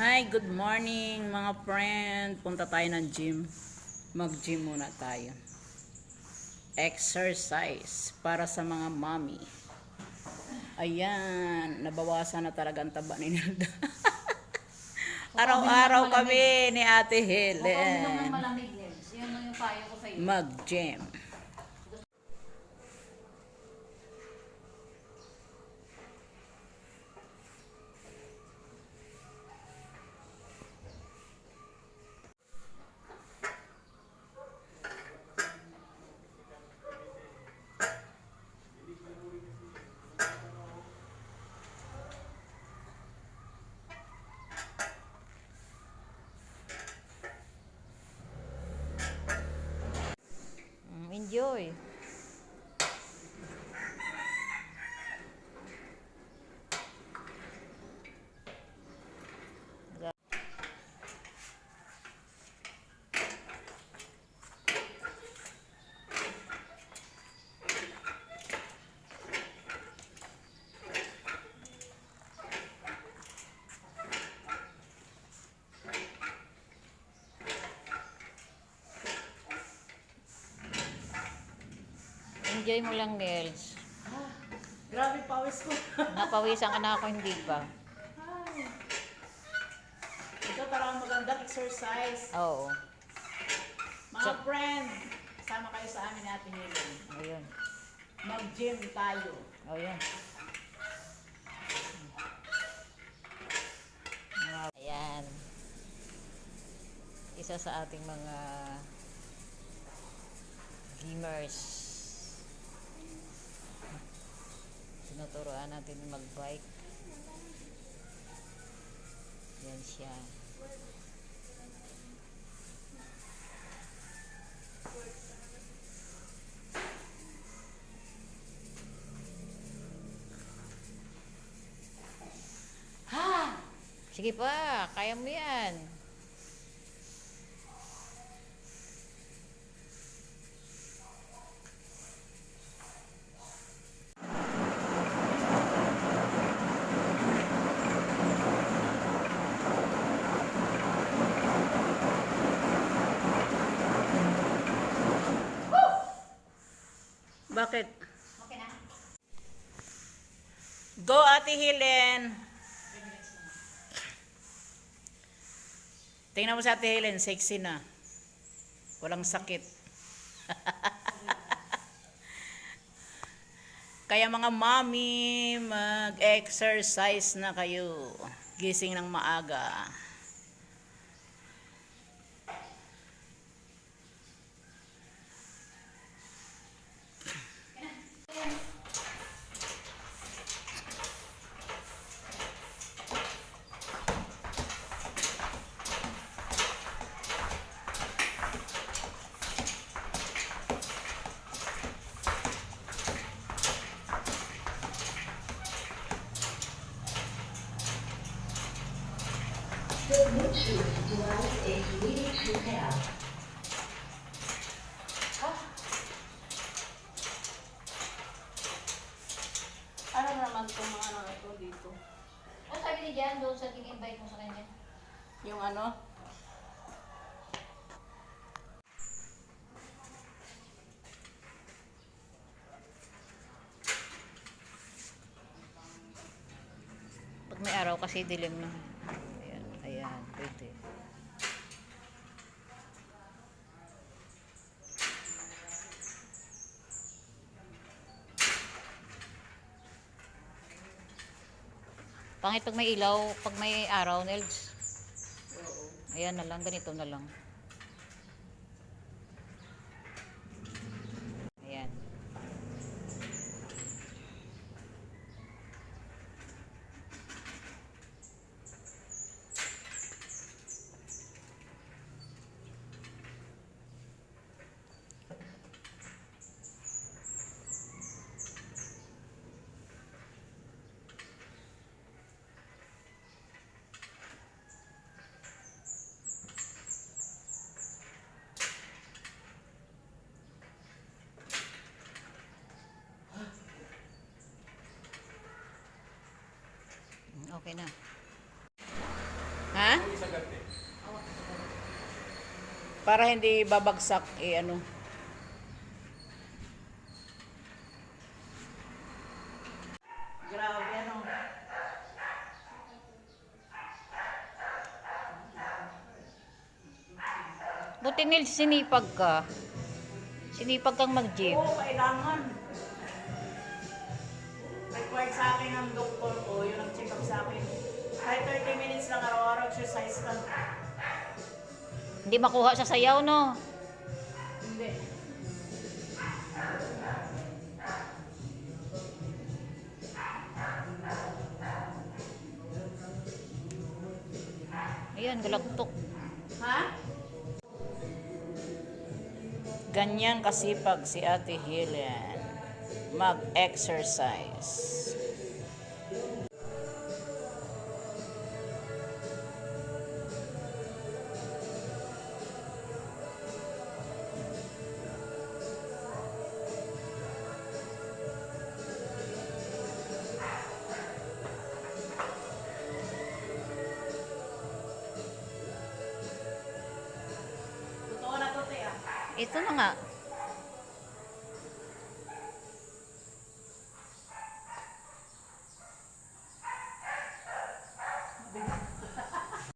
Hi, good morning mga friend. Punta tayo ng gym. Mag-gym muna tayo. Exercise para sa mga mommy. Ayan, nabawasan na talaga ang taba ni Nilda. Araw-araw kami ni Ate Huwag ka uminom ng Helen. malamig, Oi. Enjoy. Mo lang, Nels. Grabe pawis ko. Napawisan ka na ako, hindi pa. Ito talagang magandang exercise. Oo. Mga So- friend, sama kayo sa amin Ate Helen. Ayun. Mag-gym tayo. O, yun. Ayan. Isa sa ating mga gamers. Tinuturoan natin mag-bike. Yan siya. Ha! Sige pa, kaya mo yan. Bakit? Okay na. Go Ate Helen! Tingnan mo sa Ate Helen, sexy na. Walang sakit. Kaya mga mommy, mag-exercise na kayo. Gising ng maaga. The Bluetooth device is ready to pair. Ano naman itong mga ano ito dito? Ano sabi ni Jan doon sa ting-invite mo sa kanya? Yung ano? Pag may araw kasi dilim na. Ayan, ayan, pwede. Pangit pag may ilaw, pag may araw, Nels. Ayan na lang, ganito na lang. Ayan. Okay na. Ha? Para hindi babagsak eh ano. Grabe ano. Buti nil sinipag ka. Sinipag kang mag-gym. Oo, kailangan. Required sa akin ng doktor ko, yun ang check up sa akin. Kahit 30 minutes lang araw-araw exercise ka. Hindi makuha sa sayaw, no? Hindi. Ayan, galagtok. Ha? Ganyan kasipag si Ate Helen mag-exercise. Ito na nga.